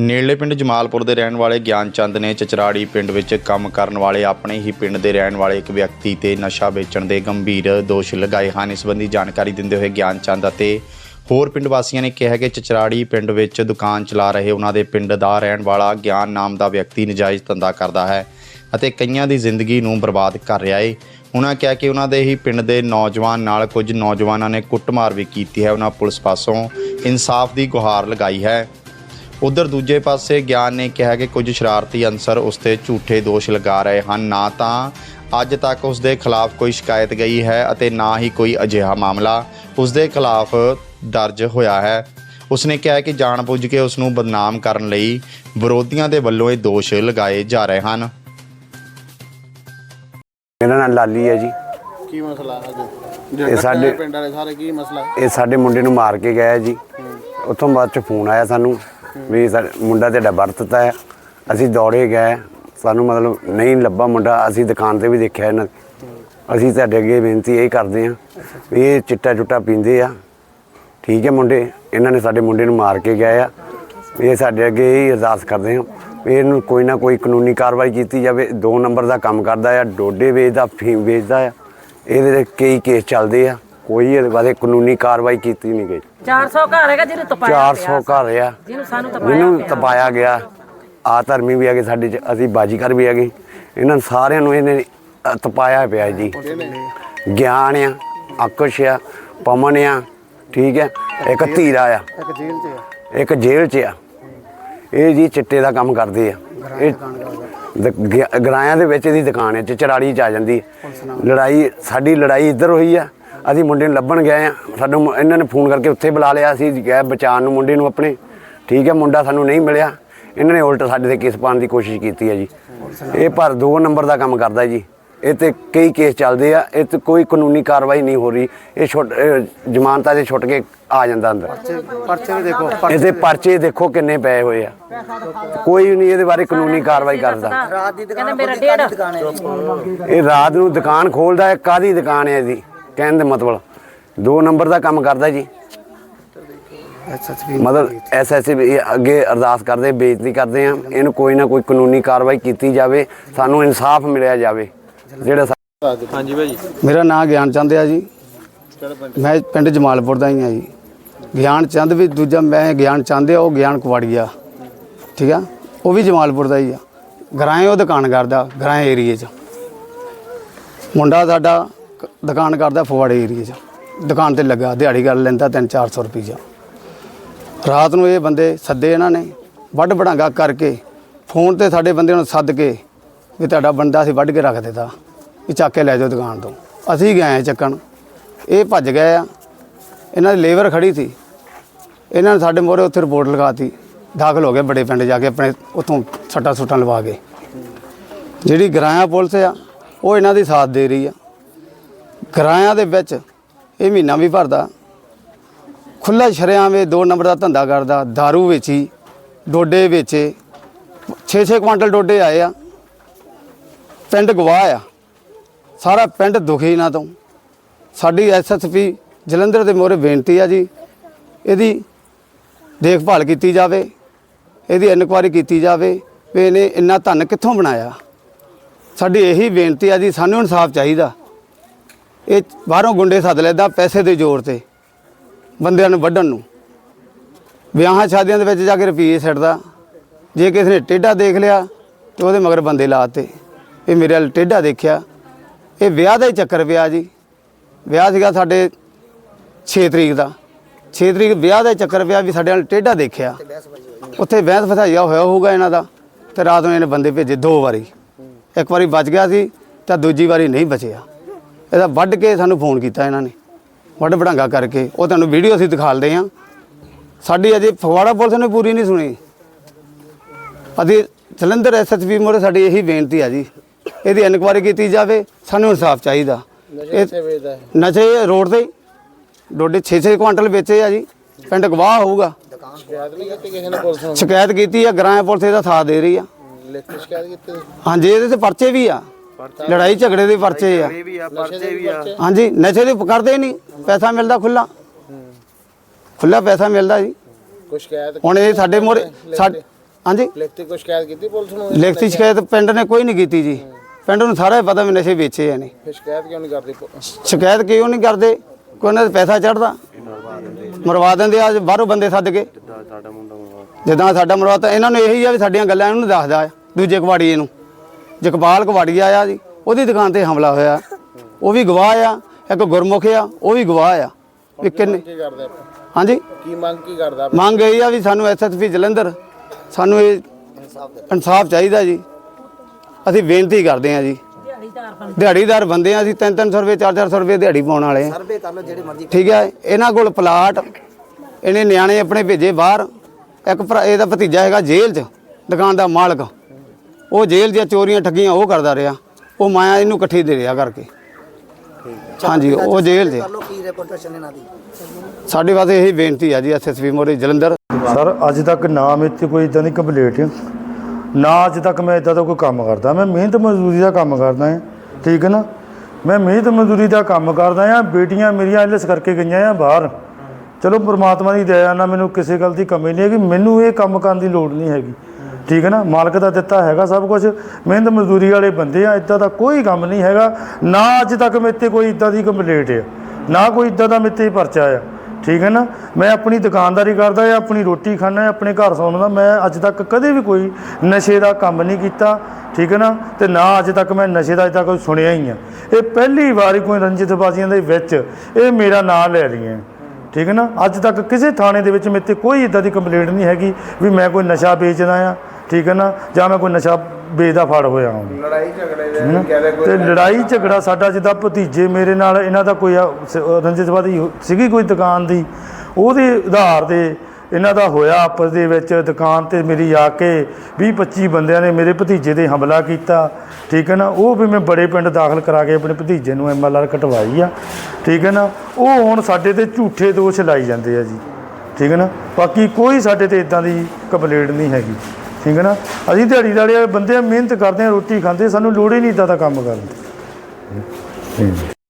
ਨੇੜਲੇ ਪਿੰਡ ਜਮਾਲਪੁਰ ਦੇ ਰਹਿਣ ਵਾਲੇ ਗਿਆਨ ਚੰਦ ਨੇ ਚਚਰਾੜੀ ਪਿੰਡ ਵਿੱਚ ਕੰਮ ਕਰਨ ਵਾਲੇ ਆਪਣੇ ਹੀ ਪਿੰਡ ਦੇ ਰਹਿਣ ਵਾਲੇ ਇੱਕ ਵਿਅਕਤੀ ਤੇ ਨਸ਼ਾ ਵੇਚਣ ਦੇ ਗੰਭੀਰ ਦੋਸ਼ ਲਗਾਏ ਹਨ। ਇਸ ਸੰਬੰਧੀ ਜਾਣਕਾਰੀ ਦਿੰਦੇ ਹੋਏ ਗਿਆਨ ਚੰਦ ਅਤੇ ਹੋਰ ਪਿੰਡ ਵਾਸੀਆਂ ਨੇ ਕਿਹਾ ਕਿ ਚਚਰਾੜੀ ਪਿੰਡ ਵਿੱਚ ਦੁਕਾਨ ਚਲਾ ਰਹੇ ਉਹਨਾਂ ਦੇ ਪਿੰਡ ਦਾ ਰਹਿਣ ਵਾਲਾ ਗਿਆਨ ਨਾਮ ਦਾ ਵਿਅਕਤੀ ਨਜਾਇਜ਼ ਧੰਦਾ ਕਰਦਾ ਹੈ ਅਤੇ ਕਈਆਂ ਦੀ ਜ਼ਿੰਦਗੀ ਨੂੰ ਬਰਬਾਦ ਕਰ ਰਿਹਾ ਏ। ਉਹਨਾਂ ਕਿਹਾ ਕਿ ਉਹਨਾਂ ਦੇ ਹੀ ਪਿੰਡ ਦੇ ਨੌਜਵਾਨ ਨਾਲ ਕੁਝ ਨੌਜਵਾਨਾਂ ਨੇ ਕੁੱਟਮਾਰ ਵੀ ਕੀਤੀ ਹੈ। ਉਹਨਾਂ ਪੁਲਿਸ ਪਾਸੋਂ ਇਨਸਾਫ ਦੀ ਗੁਹਾਰ ਲਗਾਈ ਹੈ। ਉਧਰ ਦੂਜੇ ਪਾਸੇ ਗਿਆਨ ਨੇ ਕਿਹਾ ਕਿ ਕੁਝ ਸ਼ਰਾਰਤੀ ਅਨਸਰ ਉਸ ਤੇ ਝੂਠੇ ਦੋਸ਼ ਲਗਾ ਰਹੇ ਹਨ। ਨਾ ਤਾਂ ਅੱਜ ਤੱਕ ਉਸ ਦੇ ਖਿਲਾਫ ਕੋਈ ਸ਼ਿਕਾਇਤ ਗਈ ਹੈ ਅਤੇ ਨਾ ਹੀ ਕੋਈ ਅਜਿਹਾ ਮਾਮਲਾ ਉਸ ਦੇ ਖਿਲਾਫ ਦਰਜ ਹੋਇਆ ਹੈ। ਉਸਨੇ ਕਿਹਾ ਕਿ ਜਾਣਬੁੱਝ ਕੇ ਉਸ ਨੂੰ ਬਦਨਾਮ ਕਰਨ ਲਈ ਵਿਰੋਧੀਆਂ ਦੇ ਵੱਲੋਂ ਇਹ ਦੋਸ਼ ਲਗਾਏ ਜਾ ਰਹੇ ਹਨ। ਮੇਰਾ ਨਾਮ ਲਾਲੀ ਹੈ ਜੀ। ਕੀ ਮਸਲਾ ਹੈ ਜੀ ਇਹ ਸਾਡੇ- ਪਿੰਡ ਵਾਲੇ ਸਾਰੇ ਕੀ ਮਸਲਾ? ਇਹ ਸਾਡੇ ਮੁੰਡੇ ਨੂੰ ਮਾਰ ਕੇ ਗਿਆ ਜੀ। ਉੱਥੋਂ ਬਾਅਦ ਚ ਫੋਨ ਆਇਆ ਸਾਨੂੰ। ਵੀ ਸਾ- ਮੁੰਡਾ ਤੁਹਾਡਾ ਵਰਤਤਾ ਹੈ। ਅਸੀਂ ਦੌੜੇ ਗਏ। ਸਾਨੂੰ ਮਤਲਬ ਨਹੀਂ ਲੱਭਾ ਮੁੰਡਾ। ਅਸੀਂ ਦੁਕਾਨ ਤੇ ਵੀ ਦੇਖਿਆ ਇਹਨਾਂ ਅਸੀਂ ਤੁਹਾਡੇ ਅੱਗੇ ਬੇਨਤੀ ਇਹ ਕਰਦੇ ਹਾਂ ਵੀ ਇਹ ਚਿੱਟਾ ਚੁੱਟਾ ਪੀਂਦੇ ਆ। ਠੀਕ ਹੈ ਮੁੰਡੇ? ਇਹਨਾਂ ਨੇ ਸਾਡੇ ਮੁੰਡੇ ਨੂੰ ਮਾਰ ਕੇ ਗਏ ਆ। ਇਹ ਸਾਡੇ ਅੱਗੇ ਇਹ ਅਰਦਾਸ ਕਰਦੇ ਹਾਂ ਵੀ ਇਹਨੂੰ ਕੋਈ ਨਾ ਕੋਈ ਕਾਨੂੰਨੀ ਕਾਰਵਾਈ ਕੀਤੀ ਜਾਵੇ। ਦੋ ਨੰਬਰ ਦਾ ਕੰਮ ਕਰਦਾ ਆ, ਡੋਡੇ ਵੇਚਦਾ ਫੀਮ ਵੇਚਦਾ ਆ। ਇਹਦੇ ਤੇ ਕਈ ਕੇਸ ਚੱਲਦੇ ਆ। ਕੋਈ ਇਹਦੇ ਬਾਰੇ ਕਾਨੂੰਨੀ ਕਾਰਵਾਈ ਕੀਤੀ ਨਹੀਂ ਗਈ। 400 ਘਰ ਹੈਗਾ ਜਿਹਨੂੰ ਤਪਾਇਆ 400 ਘਰ ਆ। ਜਿਹਨੂੰ ਸਾਨੂੰ ਤਪਾਇਆ ਜਿਹਨੂੰ ਪਿਆ। ਤਪਾਇਆ ਗਿਆ। ਆ ਧਰਮੀ ਵੀ ਹੈਗੇ ਸਾਡੇ ਚ ਅਸੀਂ ਬਾਜੀਗਰ ਵੀ ਹੈਗੇ। ਇਹਨਾਂ ਸਾਰਿਆਂ ਨੂੰ ਇਹਨੇ ਤਪਾਇਆ ਪਿਆ ਜੀ। ਗਿਆਨ ਆ ਆਕਸ਼ ਆ ਪਮਨ ਆ ਠੀਕ ਹੈ ਇੱਕ ਧੀਰਾ ਆ। ਇੱਕ ਜੇਲ੍ਹ 'ਚ ਆ। ਇੱਕ ਜੇਲ੍ਹ 'ਚ ਆ। ਇਹ ਜੀ ਚਿੱਟੇ ਦਾ ਕੰਮ ਕਰਦੇ ਆ। ਇਹ ਗਰਾਇਆਂ ਦੇ ਵਿੱਚ ਇਹਦੀ ਦੁਕਾਨ ਹੈ ਚਚਰਾੜੀ ਚ ਆ ਜਾਂਦੀ। ਲੜਾਈ ਸਾਡੀ ਲੜਾਈ ਇੱਧਰ ਹੋਈ ਆ। ਅਸੀਂ ਮੁੰਡੇ ਨੂੰ ਲੱਭਣ ਗਏ ਆ। ਸਾਨੂੰ ਇਹਨਾਂ ਨੇ ਫੋਨ ਕਰਕੇ ਉੱਥੇ ਬੁਲਾ ਲਿਆ ਅਸੀਂ ਗਏ ਬਚਾਉਣ ਨੂੰ ਮੁੰਡੇ ਨੂੰ ਆਪਣੇ। ਠੀਕ ਹੈ ਮੁੰਡਾ ਸਾਨੂੰ ਨਹੀਂ ਮਿਲਿਆ। ਇਹਨਾਂ ਨੇ ਉਲਟ ਸਾਡੇ ਤੇ ਕੇਸ ਪਾਉਣ ਦੀ ਕੋਸ਼ਿਸ਼ ਕੀਤੀ ਹੈ ਜੀ। ਇਹ ਪਰ ਦੋ ਨੰਬਰ ਦਾ ਕੰਮ ਕਰਦਾ ਜੀ। ਇਹ ਤੇ ਕਈ ਕੇਸ ਚੱਲਦੇ ਆ। ਇਹ ਤੇ ਕੋਈ ਕਾਨੂੰਨੀ ਕਾਰਵਾਈ ਨਹੀਂ ਹੋ ਰਹੀ। ਇਹ ਛੁੱਟ ਜ਼ਮਾਨਤਾਂ ਦੇ ਛੁੱਟ ਕੇ ਆ ਜਾਂਦਾ ਅੰਦਰ। ਪਰਚੇ ਵੀ ਦੇਖੋ ਇਹਦੇ ਪਰਚੇ ਦੇਖੋ ਕਿੰਨੇ ਪਏ ਹੋਏ ਆ। ਕੋਈ ਨਹੀਂ ਇਹਦੇ ਬਾਰੇ ਕਾਨੂੰਨੀ ਕਾਰਵਾਈ ਕਰਦਾ। ਕਹਿੰਦੇ ਮੇਰਾ ਡੇਢ। ਇਹ ਰਾਤ ਨੂੰ ਦੁਕਾਨ ਖੋਲਦਾ ਹੈ। ਕਾਦੀ ਦੁਕਾਨ ਹੈ ਇਹਦੀ? ਕਹਿਣ ਦੇ ਮਤਲਬ ਦੋ ਨੰਬਰ ਦਾ ਕੰਮ ਕਰਦਾ ਜੀ। ਮਤਲਬ ਐਸਐਸਸੀ ਅੱਗੇ ਅਰਦਾਸ ਕਰਦੇ ਬੇਇੱਜ਼ਤੀ ਕਰਦੇ ਆ। ਇਹਨੂੰ ਕੋਈ ਨਾ ਕੋਈ ਕਾਨੂੰਨੀ ਕਾਰਵਾਈ ਕੀਤੀ ਜਾਵੇ ਸਾਨੂੰ ਇਨਸਾਫ ਮਿਲਿਆ ਜਾਵੇ। ਜਿਹੜਾ ਸਾ- ਹਾਂਜੀ ਭਾਈ। ਮੇਰਾ ਨਾਮ ਗਿਆਨ ਚੰਦ ਆ ਜੀ। ਮੈਂ ਪਿੰਡ ਜਮਾਲਪੁਰ ਦਾ ਹੀ ਆ ਜੀ। ਗਿਆਨ ਚੰਦ ਵੀ ਦੂਜਾ ਮੈਂ ਗਿਆਨ ਚੰਦ ਆ ਉਹ ਗਿਆਨ ਕੁਵਾੜੀਆ ਠੀਕ ਆ? ਉਹ ਵੀ ਜਮਾਲਪੁਰ ਦਾ ਹੀ ਆ। ਗਰਾਏ ਉਹ ਦੁਕਾਨ ਕਰਦਾ ਗਰਾਏ ਏਰੀਏ 'ਚ। ਮੁੰਡਾ ਸਾਡਾ ਕ- ਦੁਕਾਨ ਕਰਦਾ ਫਵਾੜੇ ਏਰੀਏ 'ਚ। ਦੁਕਾਨ ਤੇ ਲੱਗਾ, ਦਿਹਾੜੀ ਕਰ ਲੈਂਦਾ 3-400 ਰੁਪਈਆ ਰਾਤ ਨੂੰ ਇਹ ਬੰਦੇ ਸੱਦੇ ਇਹਨਾਂ ਨੇ, ਵੱਢ ਵਢਾਂਗਾ ਕਰਕੇ ਫੋਨ ਤੇ ਸਾਡੇ ਬੰਦੇ ਨੂੰ ਸੱਦ ਕੇ ਵੀ ਤੁਹਾਡਾ ਬੰਦਾ ਅਸੀਂ ਵੱਢ ਕੇ ਰੱਖ ਦਿੱਤਾ, ਵੀ ਚੱਕ ਕੇ ਲੈ ਜਾਓ ਦੁਕਾਨ ਤੋਂ। ਅਸੀਂ ਗਏ ਹਾਂ ਚੱਕਣ। ਇਹ ਭੱਜ ਗਏ ਆ। ਇਹਨਾਂ ਦੀ ਲੇਬਰ ਖੜੀ ਸੀ। ਇਹਨਾਂ ਨੇ ਸਾਡੇ ਮੋਰੇ ਉੱਥੇ ਰਿਪੋਰਟ ਲਗਾਤੀ ਦਾਖਲ ਹੋ ਗਏ ਬੜੇ ਪਿੰਡ ਜਾ ਕੇ, ਆਪਣੇ ਉੱਥੋਂ ਸੱਟਾਂ ਸੁੱਟਾਂ ਲਵਾ ਕੇ। ਜਿਹੜੀ ਗਰਾਇਆ ਪੁਲਿਸ ਆ, ਉਹ ਇਹਨਾਂ ਦੀ ਸਾਥ ਦੇ ਰਹੀ ਆ। ਗਰਾਇਆ ਦੇ ਵਿੱਚ ਇਹ ਮਹੀਨਾ ਵੀ ਭਰਦਾ। ਖੁੱਲਾ ਸ਼ਰਿਆਂ ਵਿੱਚ ਦੋ ਨੰਬਰ ਦਾ ਧੰਦਾ ਕਰਦਾ दारू ਵੇਚੀ, ਡੋਡੇ ਵੇਚੇ। 6-6 ਕੁਆਂਟਲ ਡੋਡੇ ਆਏ ਆ। ਪਿੰਡ ਗਵਾਹ ਆ। ਸਾਰਾ ਪਿੰਡ ਦੁਖੀ ਇਹਨਾਂ ਤੋਂ। ਸਾਡੀ ਐਸਐਸਪੀ ਜਲੰਧਰ ਦੇ ਮੋਰੇ ਬੇਨਤੀ ਆ ਜੀ, ਇਹਦੀ ਦੇਖਭਾਲ ਕੀਤੀ ਜਾਵੇ, ਇਹਦੀ ਇਨਕੁਆਇਰੀ ਕੀਤੀ ਜਾਵੇ ਵੀ ਇਹਨੇ ਇੰਨਾ ਧਨ ਕਿੱਥੋਂ ਬਣਾਇਆ। ਸਾਡੀ ਇਹੀ ਬੇਨਤੀ ਆ ਜੀ, ਸਾਨੂੰ ਇਨਸਾਫ ਚਾਹੀਦਾ। ਇਹ ਬਾਹਰੋਂ ਗੁੰਡੇ ਸੱਦ ਲੈਂਦਾ ਪੈਸੇ ਦੇ ਜ਼ੋਰ ਤੇ, ਬੰਦਿਆਂ ਨੂੰ ਵੱਢਣ ਨੂੰ। ਵਿਆਹਾਂ ਸ਼ਾਦੀਆਂ ਦੇ ਵਿੱਚ ਜਾ ਕੇ ਰੁਪਈਏ ਸਿੱਟਦਾ। ਜੇ ਕਿਸੇ ਨੇ ਟੇਢਾ ਦੇਖ ਲਿਆ, ਤੇ ਉਹਦੇ ਮਗਰ ਬੰਦੇ ਲਾਤੇ ਇਹ ਮੇਰੇ ਵੱਲ ਟੇਢਾ ਦੇਖਿਆ। ਇਹ ਵਿਆਹ ਦਾ ਹੀ ਚੱਕਰ ਪਿਆ ਜੀ। ਵਿਆਹ ਸੀਗਾ ਸਾਡੇ 6 ਤਰੀਕ ਦਾ। 6 ਤਰੀਕ ਵਿਆਹ ਦਾ ਹੀ ਚੱਕਰ ਪਿਆ ਵੀ ਸਾਡੇ ਨਾਲ ਟੇਢਾ ਦੇਖਿਆ। ਉੱਥੇ ਬਹਿਸ ਫਸਾਈਆ ਹੋਇਆ ਹੋਊਗਾ ਇਹਨਾਂ ਦਾ, ਤੇ ਰਾਤ ਨੂੰ ਇਹਨੇ ਬੰਦੇ ਭੇਜੇ ਦੋ ਵਾਰੀ। ਇੱਕ ਵਾਰੀ ਬਚ ਗਿਆ ਸੀ, ਤਾਂ ਦੂਜੀ ਵਾਰੀ ਨਹੀਂ ਬਚਿਆ। ਇਹਦਾ ਵੱਢ ਕੇ ਸਾਨੂੰ ਫੋਨ ਕੀਤਾ ਇਹਨਾਂ ਨੇ। ਵੱਢ ਵਢਾਂਗਾ ਕਰਕੇ। ਉਹ ਤੁਹਾਨੂੰ ਵੀਡੀਓ ਅਸੀਂ ਦਿਖਾਲਦੇ ਹਾਂ ਸਾਡੀ ਅਜੇ ਫਗਵਾੜਾ ਪੁਲਿਸ ਨੇ ਪੂਰੀ ਨਹੀਂ ਸੁਣੀ। ਅਸੀਂ ਜਲੰਧਰ ਐਸਐਸਪੀ ਮੋਰੇ ਸਾਡੀ ਇਹੀ ਬੇਨਤੀ ਆ ਜੀ। ਇਹਦੀ ਇਨਕੁਆਇਰੀ ਕੀਤੀ ਜਾਵੇ। ਸਾਨੂੰ ਇਨਸਾਫ ਚਾਹੀਦਾ। ਨਸ਼ੇ ਰੋਡ ਤੇ ਡੋਡੇ 6-6 ਕੁਆਂਟਲ ਵੇਚੇ ਆ ਜੀ। ਪਿੰਡ ਗਵਾਹ ਹੋਊਗਾ। ਸ਼ਿਕਾਇਤ ਕੀਤੀ ਆ। ਗ੍ਰਾਂ ਪੁਲਿਸ ਇਹਦਾ ਸਾਥ ਦੇ ਰਹੀ ਆ। ਹਾਂਜੀ ਇਹਦੇ ਤੇ ਪਰਚੇ ਵੀ ਆ। ਲੜਾਈ ਝਗੜੇ ਦੇ ਪਰਚੇ ਆ। ਵੀ ਹਾਂਜੀ ਨਸ਼ੇ ਦੇ ਕਰਦੇ ਹੀ ਨਹੀਂ ਪੈਸਾ ਮਿਲਦਾ ਖੁੱਲਾ ਖੁੱਲਾ ਪੈਸਾ ਮਿਲਦਾ ਜੀ। ਕੋਈ ਸ਼ਿਕਾਇਤ ਹੁਣ ਇਹ ਸਾਡੇ ਮੋਰੇ ਹਾਂਜੀ? ਲਿਖਤੀ ਕੋਈ ਸ਼ਿਕਾਇਤ ਕੀਤੀ ਪੁਲਿਸ ਨੂੰ? ਲਿਖਤੀ ਸ਼ਿਕਾਇਤ ਪਿੰਡ ਨੇ ਕੋਈ ਨਹੀਂ ਕੀਤੀ ਜੀ। ਪਿੰਡ ਨੂੰ ਸਾਰਾ ਪਤਾ ਵੀ ਨਸ਼ੇ ਵੇਚੇ ਆ ਨੇ ਸ਼ਿਕਾਇਤ ਕਿਉਂ ਨਹੀਂ ਕਰਦੀ ਸ਼ਿਕਾਇਤ ਕਿਉਂ ਨਹੀਂ ਕਰਦੇ? ਕੋਈ ਉਹਨਾਂ ਦਾ ਪੈਸਾ ਚੜਦਾ ਮਰਵਾ ਦਿੰਦੇ ਆ ਬਾਹਰੋਂ ਬੰਦੇ ਸੱਦ ਕੇ। ਜਿੱਦਾਂ ਸਾਡਾ ਮਰਵਾਤਾ ਇਹਨਾਂ ਨੂੰ ਇਹੀ ਆ ਵੀ ਸਾਡੀਆਂ ਗੱਲਾਂ ਇਹਨੂੰ ਦੱਸਦਾ ਆ ਦੂਜੇ ਕਵਾੜੀਏ ਨੂੰ। ਜਕਪਾਲ ਕਵਾੜੀਆ ਆ ਜੀ ਉਹਦੀ ਦੁਕਾਨ ਤੇ ਹਮਲਾ ਹੋਇਆ। ਉਹ ਵੀ ਗਵਾਹ ਆ ਇੱਕ ਗੁਰਮੁਖ ਆ ਉਹ ਵੀ ਗਵਾਹ ਆ। ਵੀ ਕਿੰਨੇ ਕੀ ਕਰਦੇ ਆਪਾਂ? ਹਾਂਜੀ? ਕੀ ਮੰਗ ਕੀ ਕਰਦਾ? ਮੰਗ ਇਹ ਆ ਵੀ ਸਾਨੂੰ ਐਸਐਸਪੀ ਜਲੰਧਰ ਸਾਨੂੰ ਇਹ ਇਨਸਾਫ ਚਾਹੀਦਾ ਜੀ। ਅਸੀਂ ਬੇਨਤੀ ਕਰਦੇ ਆ ਜੀ। ਦਿਹਾੜੀਦਾਰ ਬੰਦੇ ਆ ਅਸੀਂ 3-300 ਰੁਪਏ 4-400 ਰੁਪਏ ਦਿਹਾੜੀ ਪਾਉਣ ਵਾਲੇ ਆ। ਸਰਵੇ ਕਰ ਲਓ ਜਿਹੜੇ ਮਰਜ਼ੀ ਠੀਕ ਹੈ ਇਹਨਾਂ ਕੋਲ ਪਲਾਟ ਇਹਨੇ ਨਿਆਣੇ ਆਪਣੇ ਭੇਜੇ ਬਾਹਰ। ਇੱਕ ਭਰਾ ਇਹਦਾ ਭਤੀਜਾ ਹੈਗਾ ਜੇਲ੍ਹ 'ਚ ਦੁਕਾਨ ਦਾ ਮਾਲਕ। ਉਹ ਜੇਲ੍ਹ ਦੀਆਂ ਚੋਰੀਆਂ ਠੱਗੀਆਂ ਉਹ ਕਰਦਾ ਰਿਹਾ। ਉਹ ਮਾਇਆ ਇਹਨੂੰ ਇਕੱਠੀ ਦੇ ਰਿਹਾ ਕਰਕੇ। ਹਾਂਜੀ ਉਹ ਜੇਲ੍ਹ 'ਚ ਸਾਡੇ ਵਾਸਤੇ ਇਹੀ ਬੇਨਤੀ ਆ ਜੀ ਐਸਐਸਪੀ ਮੋਰੇ ਜਲੰਧਰ। ਸਰ ਅੱਜ ਤੱਕ ਨਾ ਮੇਰੇ 'ਤੇ ਕੋਈ ਇਦਾਂ ਦੀ ਕੰਪਲੇਂਟ ਨਾ ਅੱਜ ਤੱਕ ਮੈਂ ਇਦਾਂ ਦਾ ਕੋਈ ਕੰਮ ਕਰਦਾ। ਮੈਂ ਮਿਹਨਤ ਮਜ਼ਦੂਰੀ ਦਾ ਕੰਮ ਕਰਦਾ ਹਾਂ ਠੀਕ ਹੈ ਨਾ? ਮੈਂ ਮਿਹਨਤ ਮਜ਼ਦੂਰੀ ਦਾ ਕੰਮ ਕਰਦਾ ਹਾਂ ਬੇਟੀਆਂ ਮੇਰੀਆਂ ਇਲਸ ਕਰਕੇ ਗਈਆਂ ਆ ਬਾਹਰ। ਚਲੋ ਪ੍ਰਮਾਤਮਾ ਦੀ ਦਇਆ ਨਾਲ ਮੈਨੂੰ ਕਿਸੇ ਗੱਲ ਦੀ ਕਮੀ ਨਹੀਂ ਹੈਗੀ। ਮੈਨੂੰ ਇਹ ਕੰਮ ਕਰਨ ਦੀ ਲੋੜ ਨਹੀਂ ਹੈਗੀ। ਠੀਕ ਹੈ ਨਾ? ਮਾਲਕ ਦਾ ਦਿੱਤਾ ਹੈਗਾ ਸਭ ਕੁਝ ਮਿਹਨਤ ਮਜ਼ਦੂਰੀ ਵਾਲੇ ਬੰਦੇ ਆ, ਇਦਾਂ ਦਾ ਕੋਈ ਕੰਮ ਨਹੀਂ ਹੈਗਾ। ਨਾ ਅੱਜ ਤੱਕ ਮੇਰੇ 'ਤੇ ਕੋਈ ਇਦਾਂ ਦੀ ਕੰਪਲੇਂਟ ਹੈ ਨਾ ਕੋਈ ਇਦਾਂ ਦਾ ਮੇਰੇ 'ਤੇ ਪਰਚਾ ਆ। ਠੀਕ ਹੈ ਨਾ? ਮੈਂ ਆਪਣੀ ਦੁਕਾਨਦਾਰੀ ਕਰਦਾ ਆ, ਆਪਣੀ ਰੋਟੀ ਖਾਣਾ ਜਾਂ ਆਪਣੇ ਘਰ ਸੌਂਦਾ। ਮੈਂ ਅੱਜ ਤੱਕ ਕਦੇ ਵੀ ਕੋਈ ਨਸ਼ੇ ਦਾ ਕੰਮ ਨਹੀਂ ਕੀਤਾ। ਠੀਕ ਹੈ ਨਾ? ਤੇ ਨਾ ਅੱਜ ਤੱਕ ਮੈਂ ਨਸ਼ੇ ਦਾ ਅੱਜ ਤੱਕ ਕੋਈ ਸੁਣਿਆ ਹੀ ਆ। ਇਹ ਪਹਿਲੀ ਵਾਰੀ ਕੋਈ ਰੰਜਿਤਬਾਜ਼ੀਆਂ ਦੇ ਵਿੱਚ ਇਹ ਮੇਰਾ ਨਾਂ ਲੈ ਰਹੀਆਂ। ਠੀਕ ਹੈ ਨਾ? ਅੱਜ ਤੱਕ ਕਿਸੇ ਥਾਣੇ ਦੇ ਵਿੱਚ ਮੇਰੇ ਤੇ ਕੋਈ ਇਦਾਂ ਦੀ ਕੰਪਲੇਂਟ ਨਹੀਂ ਹੈਗੀ ਵੀ ਮੈਂ ਕੋਈ ਨਸ਼ਾ ਵੇਚਦਾ ਆ। ਠੀਕ ਹੈ ਨਾ? ਜਾਂ ਮੈਂ ਕੋਈ ਨਸ਼ਾ ਵੇਚਦਾ ਫੜ ਹੋਇਆ ਹਾਂ। ਲੜਾਈ ਝਗੜੇ ਦੇ ਹਨਾ? ਕਹਿੰਦੇ ਕੋਈ ਤੇ ਲੜਾਈ ਝਗੜਾ। ਸਾਡਾ ਜਿੱਦਾਂ ਭਤੀਜੇ ਮੇਰੇ ਨਾਲ ਇਹਨਾਂ ਦਾ ਕੋਈ ਹੋ- ਸੀਗੀ ਕੋਈ ਦੁਕਾਨ ਦੀ? ਉਹਦੇ ਆਧਾਰ ਤੇ ਇਹਨਾਂ ਦਾ ਹੋਇਆ ਆਪਸ ਦੇ ਵਿੱਚ ਦੁਕਾਨ ਤੇ ਮੇਰੀ ਆ ਕੇ 20 25 ਬੰਦਿਆਂ ਨੇ ਮੇਰੇ ਭਤੀਜੇ ਤੇ ਹਮਲਾ ਕੀਤਾ। ਠੀਕ ਹੈ ਨਾ? ਉਹ ਵੀ ਮੈਂ ਬੜੇ ਪਿੰਡ ਦਾਖਲ ਕਰਾ ਕੇ ਆਪਣੇ ਭਤੀਜੇ ਨੂੰ ਐਮਐਲਆਰ ਕਟਵਾਈ ਆ। ਠੀਕ ਹੈ ਨਾ? ਉਹ ਹੁਣ ਸਾਡੇ ਤੇ ਝੂਠੇ ਦੋਸ਼ ਲਾਈ ਜਾਂਦੇ ਆ ਜੀ। ਠੀਕ ਹੈ ਨਾ? ਬਾਕੀ ਕੋਈ ਸਾਡੇ ਤੇ ਇਦਾਂ ਦੀ ਕੰਪਲੇਂਟ ਨਹੀਂ ਹੈਗੀ। ਠੀਕ ਹੈ ਨਾ? ਅਸੀਂ ਦਿਹਾੜੀ ਵਾਲੇ ਬੰਦੇ ਆ, ਮਿਹਨਤ ਕਰਦੇ ਆ, ਰੋਟੀ ਖਾਂਦੇ ਸਾਨੂੰ ਲੋੜ ਹੀ ਨਹੀਂ ਇਦਾਂ ਦਾ ਕੰਮ ਕਰਨ ਦੀ।